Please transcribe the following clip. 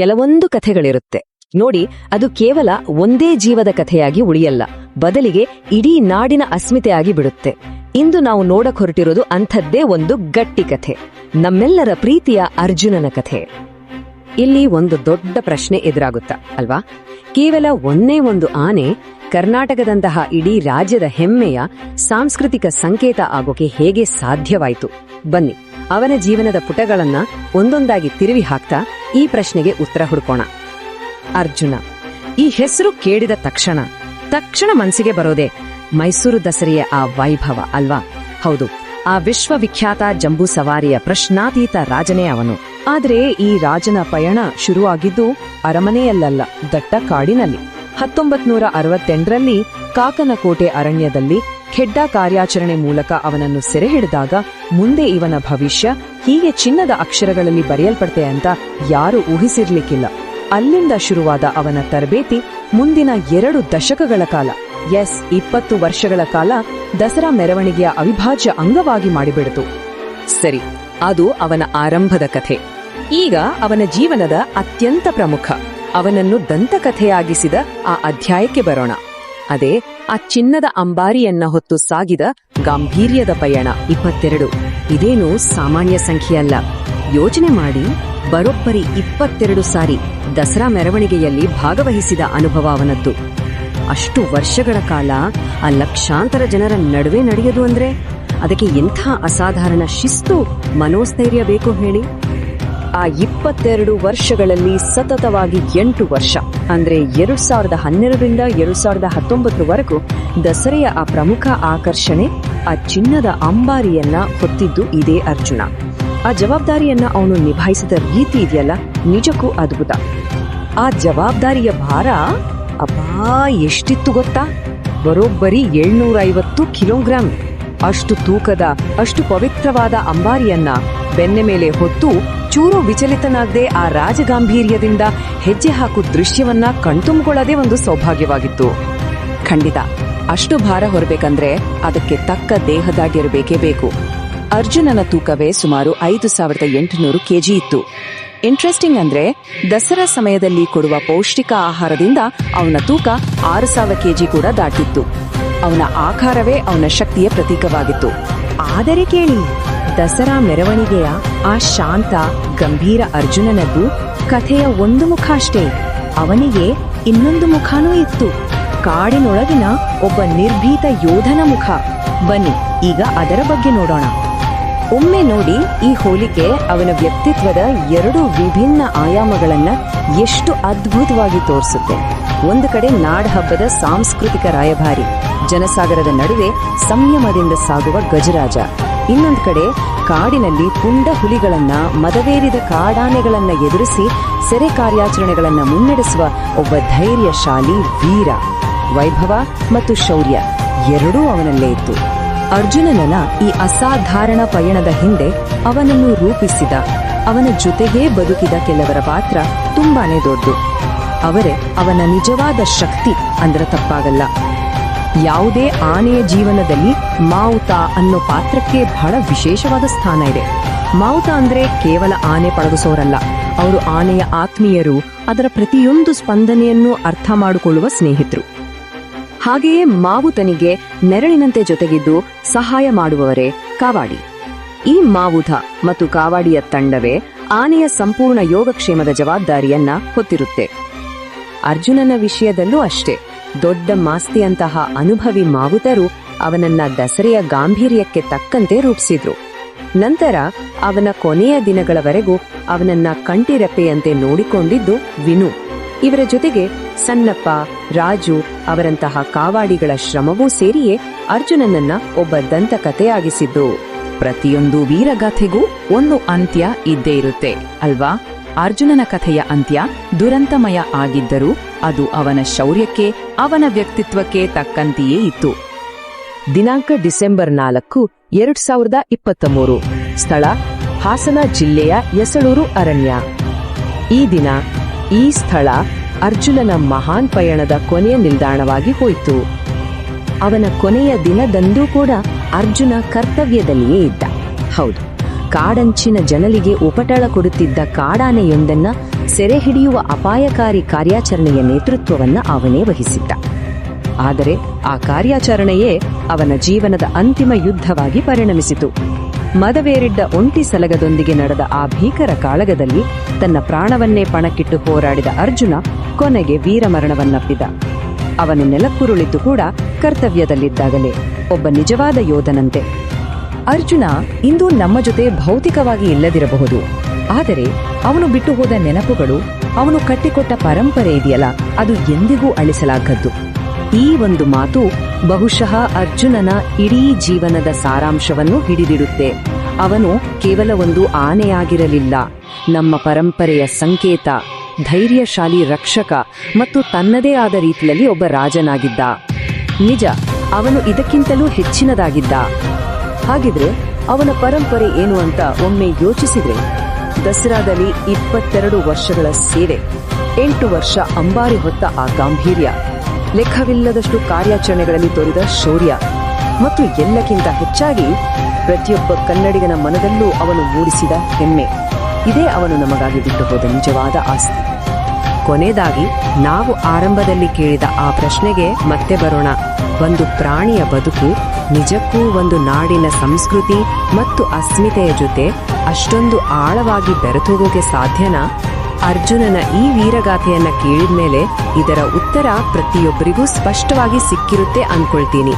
ಕೆಲವೊಂದು ಕಥೆಗಳಿರುತ್ತೆ. ನೋಡಿ, ಅದು ಕೇವಲ ಒಂದೇ ಜೀವದ ಕಥೆಯಾಗಿ ಉಳಿಯಲ್ಲ. ಬದಲಿಗೆ ಇಡೀ ನಾಡಿನ ಅಸ್ಮಿತೆಯಾಗಿ ಬಿಡುತ್ತೆ. ಇಂದು ನಾವು ನೋಡಕ್ ಹೊರಟಿರೋದು ಅಂಥದ್ದೇ ಒಂದು ಗಟ್ಟಿ ಕಥೆ. ನಮ್ಮೆಲ್ಲರ ಪ್ರೀತಿಯ ಅರ್ಜುನನ ಕಥೆ. ಇಲ್ಲಿ ಒಂದು ದೊಡ್ಡ ಪ್ರಶ್ನೆ ಎದುರಾಗುತ್ತಾ, ಅಲ್ವಾ? ಕೇವಲ ಒಂದೇ ಒಂದು ಆನೆ ಕರ್ನಾಟಕದಂತಹ ಇಡೀ ರಾಜ್ಯದ ಹೆಮ್ಮೆಯ ಸಾಂಸ್ಕೃತಿಕ ಸಂಕೇತ ಆಗೋಕೆ ಹೇಗೆ ಸಾಧ್ಯವಾಯಿತು? ಬನ್ನಿ, ಅವನ ಜೀವನದ ಪುಟಗಳನ್ನ ಒಂದೊಂದಾಗಿ ತಿರುವಿ ಹಾಕ್ತಾ ಈ ಪ್ರಶ್ನೆಗೆ ಉತ್ತರ ಹುಡುಕೋಣ. ಅರ್ಜುನ, ಈ ಹೆಸರು ಕೇಳಿದ ತಕ್ಷಣ ತಕ್ಷಣ ಮನಸ್ಸಿಗೆ ಬರೋದೆ ಮೈಸೂರು ದಸರೆಯ ಆ ವೈಭವ ಅಲ್ವಾ? ಹೌದು, ಆ ವಿಶ್ವವಿಖ್ಯಾತ ಜಂಬೂ ಸವಾರಿಯ ಪ್ರಶ್ನಾತೀತ ರಾಜನೇ ಅವನು. ಆದರೆ ಈ ರಾಜನ ಪಯಣ ಶುರುವಾಗಿದ್ದು ಅರಮನೆಯಲ್ಲಲ್ಲ, ದಟ್ಟ ಕಾಡಿನಲ್ಲಿ. ಹತ್ತೊಂಬತ್ ನೂರ ಅರವತ್ತೆಂಟರಲ್ಲಿ ಕಾಕನಕೋಟೆ ಅರಣ್ಯದಲ್ಲಿ ಖೆಡ್ಡ ಕಾರ್ಯಾಚರಣೆ ಮೂಲಕ ಅವನನ್ನು ಸೆರೆ ಹಿಡಿದಾಗ ಮುಂದೆ ಇವನ ಭವಿಷ್ಯ ಹೀಗೆ ಚಿನ್ನದ ಅಕ್ಷರಗಳಲ್ಲಿ ಬರೆಯಲ್ಪಡ್ತೆ ಅಂತ ಯಾರು ಊಹಿಸಿರ್ಲಿಕ್ಕಿಲ್ಲ. ಅಲ್ಲಿಂದ ಶುರುವಾದ ಅವನ ತರಬೇತಿ ಮುಂದಿನ ಎರಡು ದಶಕಗಳ ಕಾಲ. ಎಸ್, ಇಪ್ಪತ್ತು ವರ್ಷಗಳ ಕಾಲ ದಸರಾ ಮೆರವಣಿಗೆಯ ಅವಿಭಾಜ್ಯ ಅಂಗವಾಗಿ ಮಾಡಿಬಿಡಿತು. ಸರಿ, ಅದು ಅವನ ಆರಂಭದ ಕಥೆ. ಈಗ ಅವನ ಜೀವನದ ಅತ್ಯಂತ ಪ್ರಮುಖ, ಅವನನ್ನು ದಂತಕಥೆಯಾಗಿಸಿದ ಆ ಅಧ್ಯಾಯಕ್ಕೆ ಬರೋಣ. ಅದೇ ಆ ಚಿನ್ನದ ಅಂಬಾರಿಯನ್ನ ಹೊತ್ತು ಸಾಗಿದ ಗಾಂಭೀರ್ಯದ ಪಯಣ ಇಪ್ಪತ್ತೆರಡು. ಇದೇನು ಸಾಮಾನ್ಯ ಸಂಖ್ಯೆಯಲ್ಲ ಯೋಚನೆ ಮಾಡಿ, ಬರೋಬ್ಬರಿ ಇಪ್ಪತ್ತೆರಡು ಸಾರಿ ದಸರಾ ಮೆರವಣಿಗೆಯಲ್ಲಿ ಭಾಗವಹಿಸಿದ ಅನುಭವ ಅವನದ್ದು. ಅಷ್ಟು ವರ್ಷಗಳ ಕಾಲ ಆ ಲಕ್ಷಾಂತರ ಜನರ ನಡುವೆ ನಡೆಯದು ಅಂದ್ರೆ ಅದಕ್ಕೆ ಎಂಥ ಅಸಾಧಾರಣ ಶಿಸ್ತು, ಮನೋಸ್ಥೈರ್ಯ ಬೇಕು ಹೇಳಿ. ಆ ಇಪ್ಪತ್ತೆರಡು ವರ್ಷಗಳಲ್ಲಿ ಸತತವಾಗಿ ಎಂಟು ವರ್ಷ. ಅಂದ್ರೆ ಎರಡು ಸಾವಿರದ ಹನ್ನೆರಡರಿಂದ ಎರಡು ಸಾವಿರದ ಹತ್ತೊಂಬತ್ತರವರೆಗೂ ದಸರೆಯ ಆ ಪ್ರಮುಖ ಆಕರ್ಷಣೆ, ಆ ಚಿನ್ನದ ಅಂಬಾರಿಯನ್ನ ಹೊತ್ತಿದ್ದು ಇದೇ ಅರ್ಜುನ. ಆ ಜವಾಬ್ದಾರಿಯನ್ನ ಅವನು ನಿಭಾಯಿಸಿದ ರೀತಿ ಇದೆಯಲ್ಲ, ನಿಜಕ್ಕೂ ಅದ್ಭುತ. ಆ ಜವಾಬ್ದಾರಿಯ ಭಾರ, ಅಬ್ಬಾ, ಎಷ್ಟಿತ್ತು ಗೊತ್ತಾ? ಬರೋಬ್ಬರಿ ಏಳ್ನೂರ ಐವತ್ತು ಕಿಲೋಗ್ರಾಂ. ಅಷ್ಟು ತೂಕದ, ಅಷ್ಟು ಪವಿತ್ರವಾದ ಅಂಬಾರಿಯನ್ನ ಬೆನ್ನೆ ಮೇಲೆ ಹೊತ್ತು ಚೂರು ವಿಚಲಿತನಾಗದೆ ಆ ರಾಜಗಾಂಭೀರ್ಯದಿಂದ ಹೆಜ್ಜೆ ಹಾಕು ದೃಶ್ಯವನ್ನ ಕಣ್ತುಂಬಿಕೊಳ್ಳದೇ ಒಂದು ಸೌಭಾಗ್ಯವಾಗಿತ್ತು. ಖಂಡಿತ, ಅಷ್ಟು ಭಾರ ಹೊರಬೇಕಂದ್ರೆ ಅದಕ್ಕೆ ತಕ್ಕ ದೇಹದಾಗಿರಬೇಕೇ ಬೇಕು. ಅರ್ಜುನನ ತೂಕವೇ ಸುಮಾರು ಐದು ಸಾವಿರದ ಎಂಟುನೂರು ಕೆಜಿ ಇತ್ತು. ಇಂಟ್ರೆಸ್ಟಿಂಗ್ ಅಂದ್ರೆ ದಸರಾ ಸಮಯದಲ್ಲಿ ಕೊಡುವ ಪೌಷ್ಟಿಕ ಆಹಾರದಿಂದ ಅವನ ತೂಕ ಆರು ಸಾವಿರ ಕೆಜಿ ಕೂಡ ದಾಟಿತ್ತು. ಅವನ ಆಕಾರವೇ ಅವನ ಶಕ್ತಿಯ ಪ್ರತೀಕವಾಗಿತ್ತು. ಆದರೆ ಕೇಳಿ, ದಸರಾ ಮೆರವಣಿಗೆಯ ಆ ಶಾಂತ, ಗಂಭೀರ ಅರ್ಜುನನದ್ದು ಕಥೆಯ ಒಂದು ಮುಖ ಅಷ್ಟೇ. ಅವನಿಗೆ ಇನ್ನೊಂದು ಮುಖನೂ ಇತ್ತು. ಕಾಡಿನೊಳಗಿನ ಒಬ್ಬ ನಿರ್ಭೀತ ಯೋಧನ ಮುಖ. ಬನ್ನಿ, ಈಗ ಅದರ ಬಗ್ಗೆ ನೋಡೋಣ. ಒಮ್ಮೆ ನೋಡಿ ಈ ಹೋಲಿಕೆ ಅವನ ವ್ಯಕ್ತಿತ್ವದ ಎರಡು ವಿಭಿನ್ನ ಆಯಾಮಗಳನ್ನ ಎಷ್ಟು ಅದ್ಭುತವಾಗಿ ತೋರಿಸುತ್ತೆ. ಒಂದು ಕಡೆ ನಾಡಹಬ್ಬದ ಸಾಂಸ್ಕೃತಿಕ ರಾಯಭಾರಿ, ಜನಸಾಗರದ ನಡುವೆ ಸಂಯಮದಿಂದ ಸಾಗುವ ಗಜರಾಜ. ಇನ್ನೊಂದು ಕಡೆ ಕಾಡಿನಲ್ಲಿ ಪುಂಡ ಹುಲಿಗಳನ್ನ, ಮದವೇರಿದ ಕಾಡಾನೆಗಳನ್ನ ಎದುರಿಸಿ ಸೆರೆ ಕಾರ್ಯಾಚರಣೆಗಳನ್ನ ಮುನ್ನಡೆಸುವ ಒಬ್ಬ ಧೈರ್ಯಶಾಲಿ ವೀರ. ವೈಭವ ಮತ್ತು ಶೌರ್ಯ ಎರಡೂ ಅವನಲ್ಲೇ ಇತ್ತು. ಅರ್ಜುನನ ಈ ಅಸಾಧಾರಣ ಪಯಣದ ಹಿಂದೆ ಅವನನ್ನು ರೂಪಿಸಿದ, ಅವನ ಜೊತೆಗೇ ಬದುಕಿದ ಕೆಲವರ ಪಾತ್ರ ತುಂಬಾನೇ ದೊಡ್ಡದು. ಅವರೇ ಅವನ ನಿಜವಾದ ಶಕ್ತಿ ಅಂದ್ರೆ ತಪ್ಪಾಗಲ್ಲ. ಯಾವುದೇ ಆನೆಯ ಜೀವನದಲ್ಲಿ ಮಾವುತ ಅನ್ನೋ ಪಾತ್ರಕ್ಕೆ ಬಹಳ ವಿಶೇಷವಾದ ಸ್ಥಾನ ಇದೆ. ಮಾವುತ ಅಂದ್ರೆ ಕೇವಲ ಆನೆ ಪಳಗಿಸೋರಲ್ಲ, ಅವರು ಆನೆಯ ಆತ್ಮೀಯರು ಅದರ ಪ್ರತಿಯೊಂದು ಸ್ಪಂದನೆಯನ್ನು ಅರ್ಥ ಮಾಡಿಕೊಳ್ಳುವ ಸ್ನೇಹಿತರು. ಹಾಗೆಯೇ ಮಾವುತನಿಗೆ ನೆರಳಿನಂತೆ ಜೊತೆಗಿದ್ದು ಸಹಾಯ ಮಾಡುವವರೇ ಕಾವಾಡಿ. ಈ ಮಾವುಧ ಮತ್ತು ಕಾವಾಡಿಯ ತಂಡವೇ ಆನೆಯ ಸಂಪೂರ್ಣ ಯೋಗಕ್ಷೇಮದ ಜವಾಬ್ದಾರಿಯನ್ನ ಹೊತ್ತಿರುತ್ತೆ. ಅರ್ಜುನನ ವಿಷಯದಲ್ಲೂ ಅಷ್ಟೇ, ದೊಡ್ಡ ಮಾಸ್ತಿಯಂತಹ ಅನುಭವಿ ಮಾವುತರು ಅವನನ್ನ ದಸರೆಯ ಗಾಂಭೀರ್ಯಕ್ಕೆ ತಕ್ಕಂತೆ ರೂಪಿಸಿದ್ರು. ನಂತರ ಅವನ ಕೊನೆಯ ದಿನಗಳವರೆಗೂ ಅವನನ್ನ ಕಂಟಿರೆಪ್ಪೆಯಂತೆ ನೋಡಿಕೊಂಡಿದ್ದು ವಿನು. ಇವರ ಜೊತೆಗೆ ಸಣ್ಣಪ್ಪ ರಾಜು ಅವರಂತಹ ಕಾವಾಡಿಗಳ ಶ್ರಮವೂ ಸೇರಿಯೇ ಅರ್ಜುನನನ್ನ ಒಬ್ಬ ದಂತಕಥೆಯಾಗಿಸಿದ್ದು. ಪ್ರತಿಯೊಂದು ವೀರಗಾಥೆಗೂ ಒಂದು ಅಂತ್ಯ ಇದ್ದೇ ಇರುತ್ತೆ, ಅಲ್ವಾ? ಅರ್ಜುನನ ಕಥೆಯ ಅಂತ್ಯ ದುರಂತಮಯ ಆಗಿದ್ದರೂ ಅದು ಅವನ ಶೌರ್ಯಕ್ಕೆ, ಅವನ ವ್ಯಕ್ತಿತ್ವಕ್ಕೆ ತಕ್ಕಂತೆಯೇ ಇತ್ತು. ದಿನಾಂಕ ಡಿಸೆಂಬರ್ ನಾಲ್ಕು, ಎರಡ್ ಸಾವಿರದ ಇಪ್ಪತ್ತ ಮೂರು ಸ್ಥಳ ಹಾಸನ ಜಿಲ್ಲೆಯ ಯಸಳೂರು ಅರಣ್ಯ. ಈ ದಿನ ಈ ಸ್ಥಳ ಅರ್ಜುನನ ಮಹಾನ್ ಪಯಣದ ಕೊನೆಯ ನಿಲ್ದಾಣವಾಗಿ ಹೋಯಿತು. ಅವನ ಕೊನೆಯ ದಿನದಂದೂ ಕೂಡ ಅರ್ಜುನ ಕರ್ತವ್ಯದಲ್ಲಿಯೇ ಇದ್ದ. ಹೌದು, ಕಾಡಂಚಿನ ಜನರಿಗೆ ಉಪಟಳ ಕೊಡುತ್ತಿದ್ದ ಕಾಡಾನೆಯೊಂದನ್ನ ಸೆರೆ ಹಿಡಿಯುವ ಅಪಾಯಕಾರಿ ಕಾರ್ಯಾಚರಣೆಯ ನೇತೃತ್ವವನ್ನ ಅವನೇ ವಹಿಸಿದ್ದ. ಆದರೆ ಆ ಕಾರ್ಯಾಚರಣೆಯೇ ಅವನ ಜೀವನದ ಅಂತಿಮ ಯುದ್ಧವಾಗಿ ಪರಿಣಮಿಸಿತು. ಮದವೇರಿಡ್ಡ ಒಂಟಿ ಸಲಗದೊಂದಿಗೆ ನಡೆದ ಆ ಭೀಕರ ಕಾಳಗದಲ್ಲಿ ತನ್ನ ಪ್ರಾಣವನ್ನೇ ಪಣಕ್ಕಿಟ್ಟು ಹೋರಾಡಿದ ಅರ್ಜುನ ಕೊನೆಗೆ ವೀರಮರಣವನ್ನಪ್ಪಿದ. ಅವನು ನೆಲಕ್ಕುರುಳಿತು ಕೂಡ ಕರ್ತವ್ಯದಲ್ಲಿದ್ದಾಗಲೇ. ಒಬ್ಬ ನಿಜವಾದ ಯೋಧನಂತೆ. ಅರ್ಜುನ ಇಂದು ನಮ್ಮ ಜೊತೆ ಭೌತಿಕವಾಗಿ ಇಲ್ಲದಿರಬಹುದು. ಆದರೆ ಅವನು ಬಿಟ್ಟು ಹೋದ ನೆನಪುಗಳು, ಅವನು ಕಟ್ಟಿಕೊಟ್ಟ ಪರಂಪರೆ ಇದೆಯಲ್ಲ, ಅದು ಎಂದಿಗೂ ಅಳಿಸಲಾಗದ್ದು. ಈ ಒಂದು ಮಾತು ಬಹುಶಃ ಅರ್ಜುನನ ಇಡೀ ಜೀವನದ ಸಾರಾಂಶವನ್ನು ಹಿಡಿದಿಡುತ್ತೆ. ಅವನು ಕೇವಲ ಒಂದು ಆನೆಯಾಗಿರಲಿಲ್ಲ. ನಮ್ಮ ಪರಂಪರೆಯ ಸಂಕೇತ, ಧೈರ್ಯಶಾಲಿ ರಕ್ಷಕ ಮತ್ತು ತನ್ನದೇ ಆದ ರೀತಿಯಲ್ಲಿ ಒಬ್ಬ ರಾಜನಾಗಿದ್ದ. ನಿಜ, ಅವನು ಇದಕ್ಕಿಂತಲೂ ಹೆಚ್ಚಿನದಾಗಿದ್ದ. ಹಾಗಿದ್ರೆ ಅವನ ಪರಂಪರೆ ಏನು ಅಂತ ಒಮ್ಮೆ ಯೋಚಿಸಿದ್ರೆ, ದಸರಾದಲ್ಲಿ ಇಪ್ಪತ್ತೆರಡು ವರ್ಷಗಳ ಸೇವೆ, ಎಂಟು ವರ್ಷ ಅಂಬಾರಿ ಹೊತ್ತ ಆ ಗಾಂಭೀರ್ಯ. ಲೆಕ್ಕವಿಲ್ಲದಷ್ಟು ಕಾರ್ಯಾಚರಣೆಗಳಲ್ಲಿ ತೋರಿದ ಶೌರ್ಯ ಮತ್ತು ಎಲ್ಲಕ್ಕಿಂತ ಹೆಚ್ಚಾಗಿ ಪ್ರತಿಯೊಬ್ಬ ಕನ್ನಡಿಗನ ಮನದಲ್ಲೂ ಅವನು ಮೂಡಿಸಿದ ಹೆಮ್ಮೆ. ಇದೇ ಅವನು ನಮಗಾಗಿ ಬಿಟ್ಟು ಹೋದ ನಿಜವಾದ ಆಸ್ತಿ. ಕೊನೆಯದಾಗಿ, ನಾವು ಆರಂಭದಲ್ಲಿ ಕೇಳಿದ ಆ ಪ್ರಶ್ನೆಗೆ ಮತ್ತೆ ಬರೋಣ. ಒಂದು ಪ್ರಾಣಿಯ ಬದುಕು, ನಿಜಕ್ಕೂ ಒಂದು ನಾಡಿನ ಸಂಸ್ಕೃತಿ ಮತ್ತು ಅಸ್ಮಿತೆಯ ಜೊತೆ ಅಷ್ಟೊಂದು ಆಳವಾಗಿ ಬೆರೆತೋಗೋಕೆ ಸಾಧ್ಯನಾ? ಅರ್ಜುನನ ಈ ವೀರಗಾಥೆಯನ್ನ ಕೇಳಿದ್ಮೇಲೆ ಇದರ ಉತ್ತರ ಪ್ರತಿಯೊಬ್ಬರಿಗೂ ಸ್ಪಷ್ಟವಾಗಿ ಸಿಕ್ಕಿರುತ್ತೆ ಅನ್ಕೊಳ್ತೀನಿ.